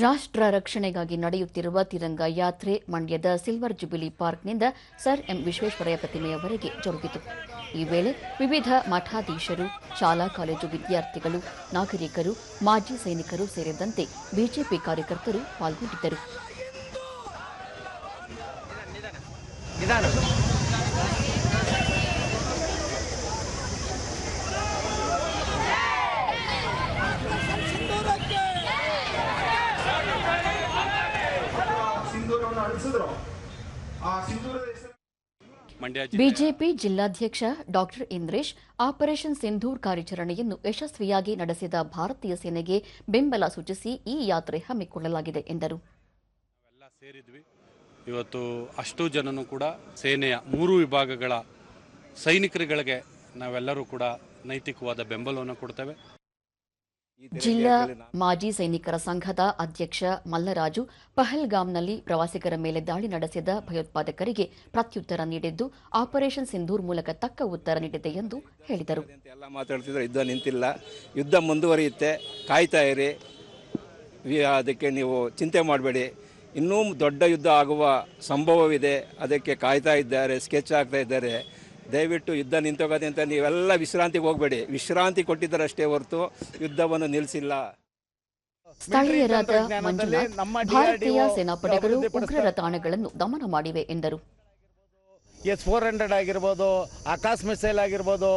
ರಾಷ್ಟ್ರ ರಕ್ಷಣೆಗಾಗಿ ನಡೆಯುತ್ತಿರುವ ತಿರಂಗ ಯಾತ್ರೆ ಮಂಡ್ಯದ ಸಿಲ್ವರ್ ಜುಬಿಲಿ ಪಾರ್ಕ್ನಿಂದ ಸರ್ ಎಂ ವಿಶ್ವೇಶ್ವರಯ್ಯ ಪ್ರತಿಮೆಯವರೆಗೆ ಜರುಗಿತು. ಈ ವೇಳೆ ವಿವಿಧ ಮಠಾಧೀಶರು, ಶಾಲಾ ಕಾಲೇಜು ವಿದ್ಯಾರ್ಥಿಗಳು, ನಾಗರಿಕರು, ಮಾಜಿ ಸೈನಿಕರು ಸೇರಿದಂತೆ ಬಿಜೆಪಿ ಕಾರ್ಯಕರ್ತರು ಪಾಲ್ಗೊಂಡಿದ್ದರು. ಬಿಜೆಪಿ ಜಿಲ್ಲಾಧ್ಯಕ್ಷ ಡಾಕ್ಟರ್ ಇಂದ್ರೇಶ್ ಆಪರೇಷನ್ ಸಿಂಧೂರ್ ಕಾರ್ಯಾಚರಣೆಯನ್ನು ಯಶಸ್ವಿಯಾಗಿ ನಡೆಸಿದ ಭಾರತೀಯ ಸೇನೆಗೆ ಬೆಂಬಲ ಸೂಚಿಸಿ ಈ ಯಾತ್ರೆ ಹಮ್ಮಿಕೊಳ್ಳಲಾಗಿದೆ ಎಂದರು. ಇವತ್ತು ಅಷ್ಟು ಜನನು ಕೂಡ ಸೇನೆಯ ಮೂರು ವಿಭಾಗಗಳ ಸೈನಿಕರುಗಳಿಗೆ ನಾವೆಲ್ಲರೂ ಕೂಡ ನೈತಿಕವಾದ ಬೆಂಬಲವನ್ನು ಕೊಡ್ತೇವೆ. ಜಿಲ್ಲಾ ಮಾಜಿ ಸೈನಿಕರ ಸಂಘದ ಅಧ್ಯಕ್ಷ ಮಲ್ಲರಾಜು ಪಹಲ್ಗಾಮ್ನಲ್ಲಿ ಪ್ರವಾಸಿಗರ ಮೇಲೆ ದಾಳಿ ನಡೆಸಿದ ಭಯೋತ್ಪಾದಕರಿಗೆ ಪ್ರತ್ಯುತ್ತರ ನೀಡಿದ್ದು ಆಪರೇಷನ್ ಸಿಂಧೂರ್ ಮೂಲಕ ತಕ್ಕ ಉತ್ತರ ನೀಡಿದೆ ಎಂದು ಹೇಳಿದರು. ಎಲ್ಲ ಮಾತಾಡ್ತಿದ್ರೆ ಯುದ್ಧ ನಿಂತಿಲ್ಲ. ಯುದ್ಧ ಮುಂದುವರಿಯುತ್ತೆ. ಕಾಯ್ತಾ ಇರಿ. ಅದಕ್ಕೆ ನೀವು ಚಿಂತೆ ಮಾಡಬೇಡಿ. ಇನ್ನೂ ದೊಡ್ಡ ಯುದ್ಧ ಆಗುವ ಸಂಭವವಿದೆ. ಅದಕ್ಕೆ ಕಾಯ್ತಾ ಇದ್ದಾರೆ ಸ್ಕೆಚ್ ಆಗ್ತಾ ಇದ್ದಾರೆ. ದಯವಿಟ್ಟು ಯುದ್ಧ ನಿಂತೋಗದೆ ಅಂತ ನೀವೆಲ್ಲ ವಿಶ್ರಾಂತಿಗೆ ಹೋಗಬೇಡಿ. ವಿಶ್ರಾಂತಿ ಕೊಟ್ಟಿದ್ದರಷ್ಟೇ ಹೊರತು ಯುದ್ಧವನ್ನು ನಿಲ್ಲಿಸಿಲ್ಲ. ಸ್ಥಳೀಯರಾದ ಮಂಜುನಾಥ್ ಭಾರತೀಯ ಸೇನಾಪಡೆಗಳು ಉಗ್ರರ ತಾಣಗಳನ್ನು ದಮನ ಮಾಡಿವೆ ಎಂದರು. ಎಸ್ ಫೋರ್ ಹಂಡ್ರೆಡ್ ಆಗಿರ್ಬೋದು ಆಕಾಶ್ ಮಿಸೈಲ್ ಆಗಿರ್ಬೋದು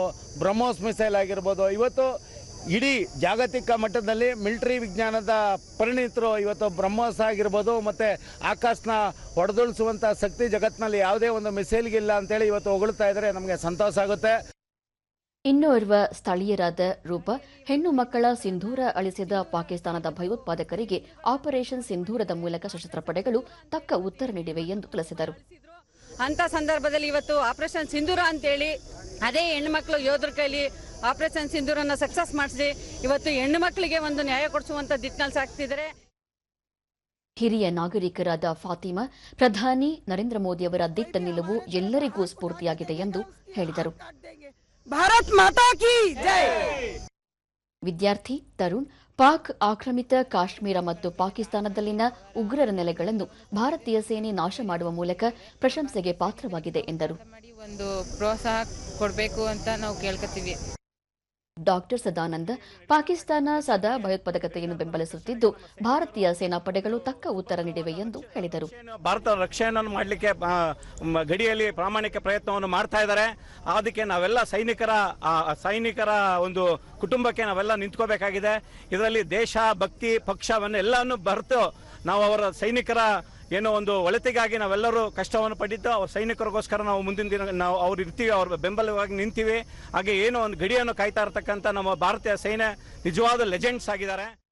ಬ್ರಹ್ಮೋಸ್ ಮಿಸೈಲ್ ಆಗಿರ್ಬೋದು ಇವತ್ತು ಇಡೀ ಜಾಗತಿಕ ಮಟ್ಟದಲ್ಲಿ ಮಿಲಿಟರಿ ವಿಜ್ಞಾನದ ಪರಿಣಿತರು ಇವತ್ತು ಬ್ರಹ್ಮೋಸ್ ಆಗಿರ್ಬೋದು ಮತ್ತು ಆಕಾಶನ ಹೊಡೆದುಳಿಸುವಂಥ ಶಕ್ತಿ ಜಗತ್ತಿನಲ್ಲಿ ಯಾವುದೇ ಒಂದು ಮಿಸೈಲ್ಗಿಲ್ಲ ಅಂತೇಳಿ ಇವತ್ತು ಹೊಗಳ್ತಾ ಇದ್ದರೆ ನಮಗೆ ಸಂತೋಷ ಆಗುತ್ತೆ. ಇನ್ನೋರ್ವ ಸ್ಥಳೀಯರಾದ ರೂಪ ಹೆಣ್ಣು ಮಕ್ಕಳ ಸಿಂಧೂರ ಅಳಿಸಿದ ಪಾಕಿಸ್ತಾನದ ಭಯೋತ್ಪಾದಕರಿಗೆ ಆಪರೇಷನ್ ಸಿಂಧೂರದ ಮೂಲಕ ಸಶಸ್ತ್ರ ಪಡೆಗಳು ತಕ್ಕ ಉತ್ತರ ನೀಡಿವೆ ಎಂದು ತಿಳಿಸಿದರು. ಅಂತ ಸಂದರ್ಭದಲ್ಲಿ ಇವತ್ತು ಆಪರೇಷನ್ ಸಿಂಧೂರ ಅಂತೇಳಿ ಅದೇ ಹೆಣ್ಮಕ್ಳು ಯೋಧರ ಕೈಲಿ ಆಪರೇಷನ್ ಸಿಂಧೂರನ್ನ ಸಕ್ಸಸ್ ಮಾಡಿಸಿ ಇವತ್ತು ಹೆಣ್ಣು ಮಕ್ಕಳಿಗೆ ಒಂದು ನ್ಯಾಯ ಕೊಡಿಸುವಂತ ದಿಟ್ಟಿನಲ್ಲಿ ಸಾಕ್ತಿದ್ದಾರೆ ಹಿರಿಯ ನಾಗರಿಕರಾದ ಫಾತಿಮಾ ಪ್ರಧಾನಿ ನರೇಂದ್ರ ಮೋದಿ ಅವರ ದಿಟ್ಟ ನಿಲುವು ಎಲ್ಲರಿಗೂ ಸ್ಫೂರ್ತಿಯಾಗಿದೆ ಎಂದು ಹೇಳಿದರು ಭಾರತ್ ಮಾತಾ ಕಿ ಜೈ ವಿದ್ಯಾರ್ಥಿ ತರುಣ್ ಪಾಕ್ ಆಕ್ರಮಿತ ಕಾಶ್ಮೀರ ಮತ್ತು ಪಾಕಿಸ್ತಾನದಲ್ಲಿನ ಉಗ್ರರ ನೆಲೆಗಳನ್ನು ಭಾರತೀಯ ಸೇನೆ ನಾಶ ಮಾಡುವ ಮೂಲಕ ಪ್ರಶಂಸೆಗೆ ಪಾತ್ರವಾಗಿದೆ ಎಂದರು ಒಂದು ಪ್ರೋತ್ಸಾಹ ಕೊಡಬೇಕು ಅಂತ ನಾವು ಕೇಳ್ಕೊತೀವಿ ಡಾಕ್ಟರ್ ಸದಾನಂದ, ಪಾಕಿಸ್ತಾನ ಸದಾ ಭಯೋತ್ಪಾದಕತೆಯನ್ನು ಬೆಂಬಲಿಸುತ್ತಿದ್ದು, ಭಾರತೀಯ ಸೇನಾಪಡೆಗಳು ತಕ್ಕ ಉತ್ತರ ನೀಡಿವೆ ಎಂದು ಹೇಳಿದರು. ಭಾರತ ರಕ್ಷಣೆಯನ್ನು ಮಾಡಲಿಕ್ಕೆ ಗಡಿಯಲ್ಲಿ ಪ್ರಾಮಾಣಿಕ ಪ್ರಯತ್ನವನ್ನು ಮಾಡ್ತಾ ಇದ್ದಾರೆ. ಅದಕ್ಕೆ ನಾವೆಲ್ಲ ಸೈನಿಕರ ಸೈನಿಕರ ಒಂದು ಕುಟುಂಬಕ್ಕೆ ನಾವೆಲ್ಲ ನಿಂತ್ಕೋಬೇಕಾಗಿದೆ. ಇದರಲ್ಲಿ ದೇಶ, ಭಕ್ತಿ ಪಕ್ಷವನ್ನು ಎಲ್ಲವನ್ನು ಬರ್ತು ನಾವು ಅವರ ಸೈನಿಕರ ಏನೋ ಒಂದು ಒಳತೆಗಾಗಿ ನಾವೆಲ್ಲರೂ ಕಷ್ಟವನ್ನು ಪಡೆದು ಅವ್ರ ಸೈನಿಕರಿಗೋಸ್ಕರ ನಾವು ಮುಂದಿನ ದಿನ ನಾವು ಅವ್ರು ಇರ್ತೀವಿ, ಅವ್ರ ಬೆಂಬಲವಾಗಿ ನಿಂತೀವಿ. ಹಾಗೆ ಏನೋ ಒಂದು ಗಡಿಯನ್ನು ಕಾಯ್ತಾ ಇರತಕ್ಕಂಥ ನಮ್ಮ ಭಾರತೀಯ ಸೈನ್ಯ ನಿಜವಾದ ಲೆಜೆಂಡ್ಸ್ ಆಗಿದ್ದಾರೆ.